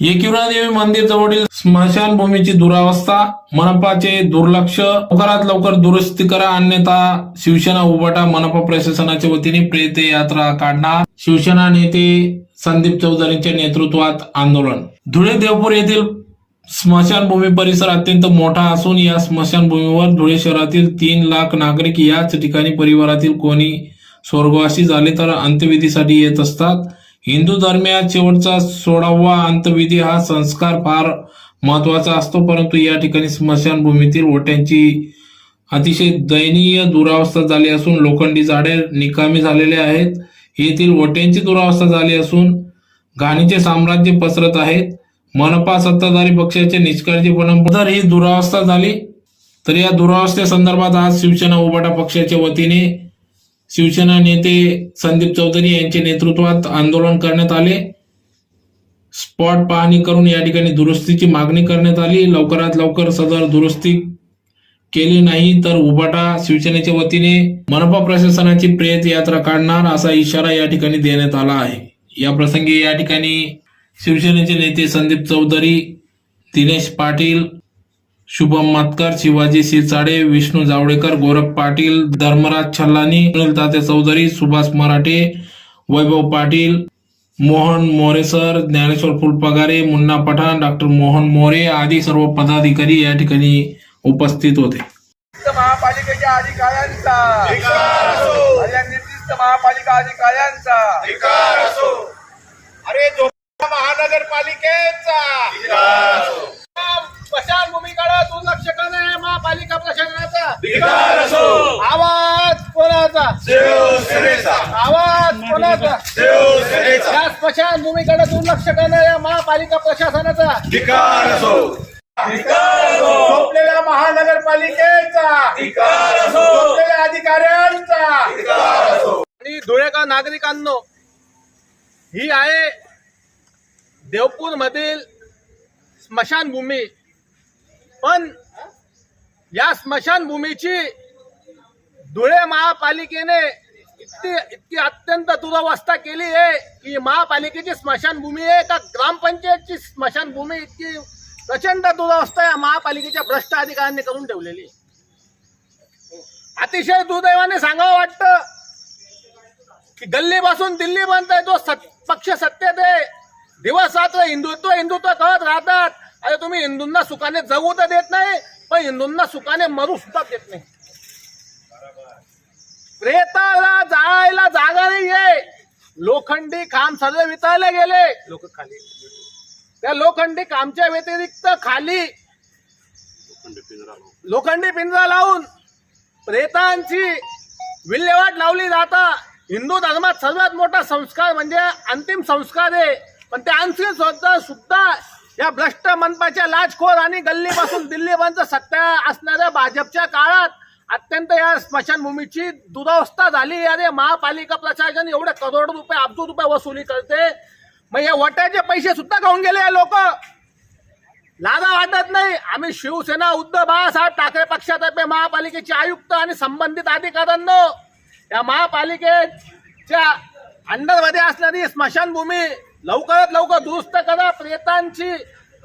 देवी मंदिर जवळील स्मशानभूमीची दुरावस्था मनपाचे दुर्लक्ष लवकरात लवकर दुरुस्ती करा अन्यथा शिवसेना उभाटा मनपा प्रशासनाच्या वतीने प्रेत यात्रा काढणार. शिवसेना नेते संदीप चौधरींच्या नेतृत्वात आंदोलन. धुळे देवपूर येथील स्मशानभूमी परिसर अत्यंत मोठा असून या स्मशानभूमीवर धुळे शहरातील तीन लाख नागरिक याच ठिकाणी परिवारातील कोणी स्वर्गवासी झाले तर अंत्यविधीसाठी येत असतात. हिंदू धर्मियात शेवटचा सोळावा अंतविधी हा संस्कार फार महत्त्वाचा असतो परंतु या ठिकाणी स्मशानभूमीतील ओट्यांची अतिशय दयनीय दुरावस्था झाली असून लोखंडी झाडे निकामी झालेले आहेत. येथील ओट्यांची दुरावस्था झाली असून घाणीचे साम्राज्य पसरत आहेत. मनपा सत्ताधारी पक्षाचे निष्काळजीपणा जर ही दुरावस्था झाली तर या दुरावस्थेसंदर्भात आज शिवसेना उबाटा पक्षाच्या वतीने शिवसेना नेते संदीप चौधरी यांच्या नेतृत्वात आंदोलन करण्यात आले. स्पॉट पाहणी करून या ठिकाणी दुरुस्तीची मागणी करण्यात आली. लवकरात लवकर सदर दुरुस्ती केली नाही तर उभाटा शिवसेनेच्या वतीने मनपा प्रशासनाची प्रेत यात्रा काढणार असा इशारा या ठिकाणी देण्यात आला आहे. या प्रसंगी या ठिकाणी शिवसेनेचे नेते संदीप चौधरी दिनेश पाटील शुभम मातकर शिवाजी शिरसाडे विष्णू जावडेकर गोरख पाटील धर्मराज छल्लानी सुनील तात्या चौधरी सुभाष मराठे वैभव पाटील मोहन मोरेसर ज्ञानेश्वर फुलपगारे मुन्ना पठाण डॉक्टर मोहन मोरे आदी सर्व पदाधिकारी या ठिकाणी उपस्थित होते. महापालिकेच्या अधिकाऱ्यांचा. निर्दिष्ट महापालिका अधिकाऱ्यांचा. अरे जो महानगरपालिकेचा स्मशानभूमीकडे दुर्लक्ष करणे महापालिका प्रशासनाचा. आवाज कोणाचा? आवाज कोणाचा? या स्मशानभूमीकडे दुर्लक्ष करणे या महापालिका प्रशासनाचा. झोपलेल्या महानगरपालिकेचा. झोपलेल्या अधिकाऱ्यांचा. आणि धुळेकर नागरिकांनो ही आहे देवपूर मधील स्मशानभूमी. पण या स्मशानभूमीची धुळे महापालिकेने इतकी इतकी अत्यंत दुरावस्था केली आहे की महापालिकेची स्मशानभूमी आहे का ग्रामपंचायतची स्मशानभूमी इतकी प्रचंड दुरावस्था या महापालिकेच्या भ्रष्ट अधिकाऱ्यांनी करून ठेवलेली अतिशय दुर्दैवाने सांगावं वाटतं की गल्लीपासून दिल्ली बनतोय तो सत, पक्ष सत्तेत आहे दिवस रात्र हिंदुत्व हिंदुत्व करत राहतात. अरे तुम्ही हिंदूंना सुखाने जगू तर देत नाही पण हिंदूंना सुखाने मरू सुद्धा देत नाही. प्रेताला जाळायला जागा नाही आहे लोखंडी खांब सर्व वितळले गेले. लोक खाली त्या लोखंडी खांबच्या व्यतिरिक्त खाली लोखंडी पिंजरा लावून. प्रेतांची विल्हेवाट लावली जाता. हिंदू धर्मात सर्वात मोठा संस्कार म्हणजे अंतिम संस्कार आहे. पण त्या अंतिम सुद्धा या भ्रष्ट मनपाच्या लाचखोर आणि गल्लीपासून दिल्लीपर्यंत सत्ता असणाऱ्या भाजपच्या काळात अत्यंत या स्मशानभूमीची दुरावस्था झाली. अरे महापालिका प्रशासन एवढे करोड रुपये अब्ज रुपये वसुली करते. मग या वट्याचे पैसे सुद्धा खाऊन गेले लोक. लाजा वाटत नाही. आम्ही शिवसेना उद्धव बाळासाहेब ठाकरे पक्षातर्फे महापालिकेचे आयुक्त आणि संबंधित अधिकाऱ्यांनो या महापालिकेच्या अंडरमध्ये असणारी स्मशानभूमी लवकरात लवकर दुरुस्त करा प्रेतांची.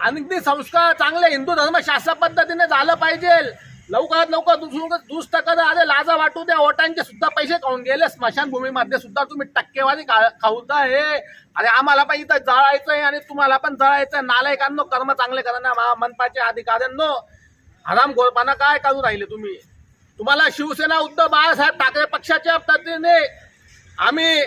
अगदी संस्कार चांगले हिंदू धर्मशास्त्र पद्धतीने झालं पाहिजे. लवकरात लवकर दुरुस्त दुरुस्त करा. अरे लाजा वाटू द्या ओटांचे सुद्धा पैसे खाऊन गेले. स्मशानभूमीमध्ये सुद्धा तुम्ही टक्केवारी खा- खाऊता हे. अरे आम्हाला पण इथं जळायचंय आणि तुम्हाला पण जळायचं नालायकांनो कर्म चांगले करा ना महा- अधिकाऱ्यांनो. आराम गोरपाना काय करू राहिले तुम्ही? तुम्हाला शिवसेना उद्धव बाळासाहेब ठाकरे पक्षाच्या पद्धतीने आम्ही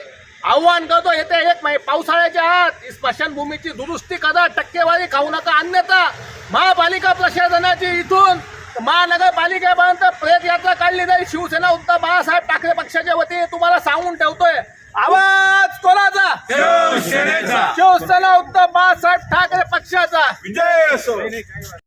आव्हान करतो येते एक मै- पावसाळ्याच्या आत स्मशानभूमीची दुरुस्ती करा टक्केवारी खाऊ नका अन्यथा महापालिका प्रशासनाची इथून महानगरपालिकेपर्यंत प्रेतयात्रा काढली जाईल. शिवसेना उद्धव बाळासाहेब ठाकरे पक्षाच्या वतीने तुम्हाला सांगून ठेवतोय. आवाज! कोणाचा शिवसेना उद्धव बाळासाहेब ठाकरे पक्षाचा.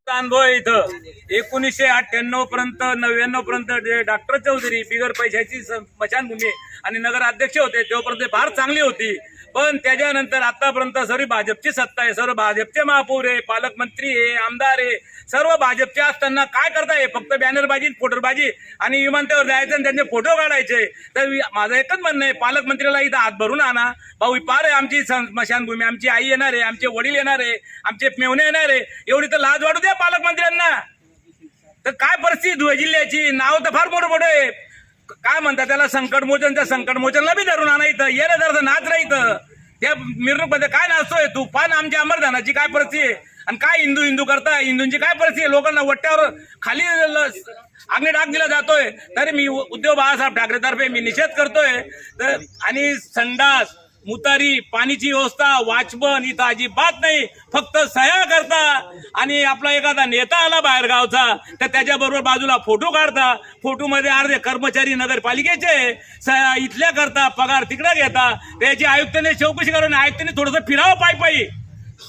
अनुभव आहे इथं एकोणीसशे अठ्ठ्याण्णव पर्यंत नव्याण्णव पर्यंत जे डॉक्टर चौधरी बिगर पैशाची स्मशानभूमी आणि नगर अध्यक्ष होते तेव्हापर्यंत फार चांगली होती पण त्याच्यानंतर आतापर्यंत सर्व भाजपची सत्ता आहे. सर्व भाजपचे महापौर आहे पालकमंत्री आहे आमदार आहे. सर्व भाजपचे असताना काय करताय फक्त बॅनरबाजी फोटोबाजी आणि विमानतळावर जायचं आणि त्यांचे फोटो काढायचे. तर माझं एकच म्हणणं आहे पालकमंत्र्याला इथं हात भरून आणा. भाऊ पार आहे आमची स्मशानभूमी. आमची आई येणार आहे आमचे वडील येणार आहे आमचे मेवणे येणार आहे. एवढी तर लाज वाढू द्या पालकमंत्र्यांना. तर काय परिस्थिती धुळे जिल्ह्याची? नाव तर फार मोठं मोठं आहे. काय म्हणतात त्याला? संकटमोचन त्या संकटमोचनला बी धरून आणा इथं. ना जर नाच राहितं त्या मिरवणूकमध्ये काय नाचतोय तू? पण आमच्या अमरधानाची काय परिस्थिती आहे? आणि काय हिंदू हिंदू करता? हिंदूंची काय परिस्थिती आहे? लोकांना वट्ट्यावर खाली ल- आग्ने डाग दिला जातोय. तरी मी उद्धव बाळासाहेब ठाकरेतर्फे मी निषेध करतोय. तर आणि संडास मुतारी पाणीची व्यवस्था वाचपन इथं अजिबात नाही. फक्त सह्या करता आणि आपला एखादा नेता आला बाहेर गावचा तर त्याच्याबरोबर बाजूला फोटो काढता. फोटोमध्ये अर्धे कर्मचारी नगरपालिकेचे सह्या इथल्या करता पगार तिकडे घेता. त्याची आयुक्ताने चौकशी करून आयुक्ताने थोडंसं फिरावं पायी पायी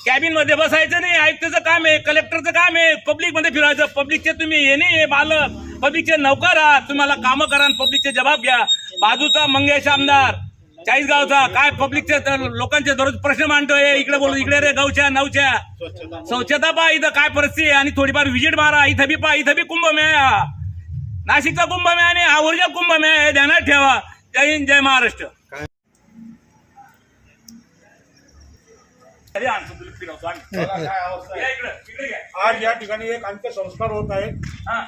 कॅबिनमध्ये बसायचं नाही आयुक्ताचं काम आहे कलेक्टरचं काम आहे. पब्लिकमध्ये फिरायचं पब्लिकचे तुम्ही हे नाही हे बालक. पब्लिकचे नौकर आहात तुम्हाला कामं करा पब्लिकचे जबाब घ्या. बाजूचा मंगेश आमदार चाळीसगावचा काय पब्लिकचे तर लोकांचे दररोज प्रश्न मांडतोय. इकडे बोलतो इकडे रे गावच्या नवच्या. स्वच्छता पहा इथं काय परिस्थिती आहे. आणि थोडीफार व्हिजिट मारा. इथं बी पहा इथं बी कुंभमेळा. हा. नाशिकचा कुंभमेळा आणि ओरिजिनल कुंभमेळा हे ध्यानात ठेवा. जय हिंद जय महाराष्ट्र. आज या ठिकाणी एक अंत्यसंस्कार होत आहे. हा.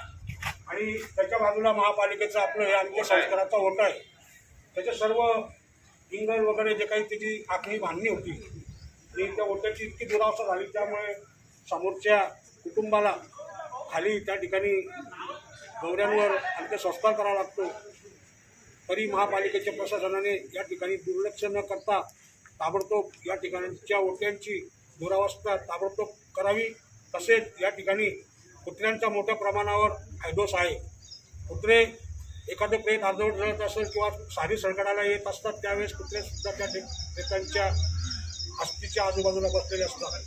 आणि त्याच्या बाजूला महापालिकेचं आपलं हे अंत्यसंस्काराचा ओट आहे. त्याचे सर्व इंगल वगैरे जे काही त्याची आखणी बांधणी होती आणि त्या ओट्याची इतकी दुरावस्था झाली त्यामुळे समोरच्या कुटुंबाला खाली त्या ठिकाणी गौऱ्यांवर अंत्यसंस्कार करावा लागतो. तरी महापालिकेच्या प्रशासनाने या ठिकाणी दुर्लक्ष न करता ताबडतोब या ठिकाणच्या ओट्यांची दुरावस्था ताबडतोब करावी. तसेच या ठिकाणी कुत्र्यांचा मोठ्या प्रमाणावर फायदोस आहे. कुत्रे एखादं प्लेन अर्धवट जळत असेल किंवा सारी सळकडाला येत असतात त्यावेळेस कुठल्या सुद्धा त्या ठे- प्रेतांच्या आजूबाजूला बसलेले असतात.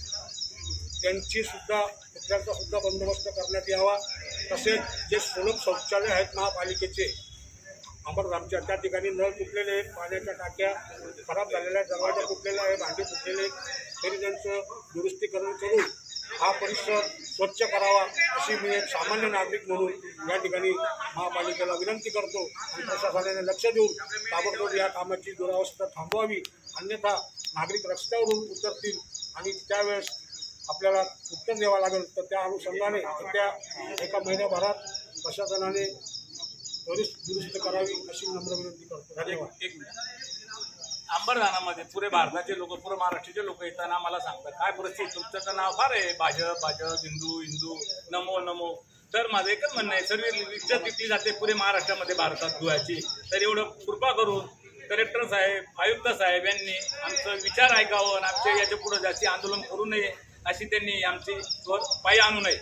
त्यांची सुद्धा कुठल्याचा सुद्धा बंदोबस्त करण्यात यावा. तसेच जे सुलभ शौचालय आहेत महापालिकेचे अंबरधामच्या त्या ठिकाणी नळ तुटलेले आहेत पाण्याच्या टाक्या खराब झालेल्या आहेत दरवाजा तुटलेला आहे भांडी तुटलेले आहेत. तरी त्यांचं दुरुस्तीकरण करून हा परिसर स्वच्छ करावा अशी मी एक सामान्य नागरिक म्हणून या ठिकाणी महापालिकेला विनंती करतो. आणि प्रशासनाने लक्ष देऊन ताबडतोब या कामाची दुरावस्था थांबवावी. अन्यथा नागरिक रस्त्यावरून उतरतील आणि त्यावेळेस आपल्याला उत्तर द्यावं लागेल. तर त्या अनुषंगाने त्या एका महिन्याभरात प्रशासनाने त्वरित दुरुस्त करावी अशी नम्र विनंती करतो. धन्यवाद. एक मिनिट. अंबरधानामध्ये पुरे भारताचे लोक पुरे महाराष्ट्राचे लोक येताना मला सांगतात काय परिस्थिती? तुमचं नाव फार आहे भाजप भाजप हिंदू हिंदू नमो नमो. तर माझं एकच म्हणणं आहे सर्व इज्जत विकली जाते पुरे महाराष्ट्रामध्ये भारतात धुवायची. तर एवढं कृपा करून कलेक्टर साहेब आयुक्त साहेब यांनी आमचं विचार ऐकावं आणि आमच्या याच्या पुढं जास्ती आंदोलन करू नये अशी त्यांनी आमची पायी आणू नये.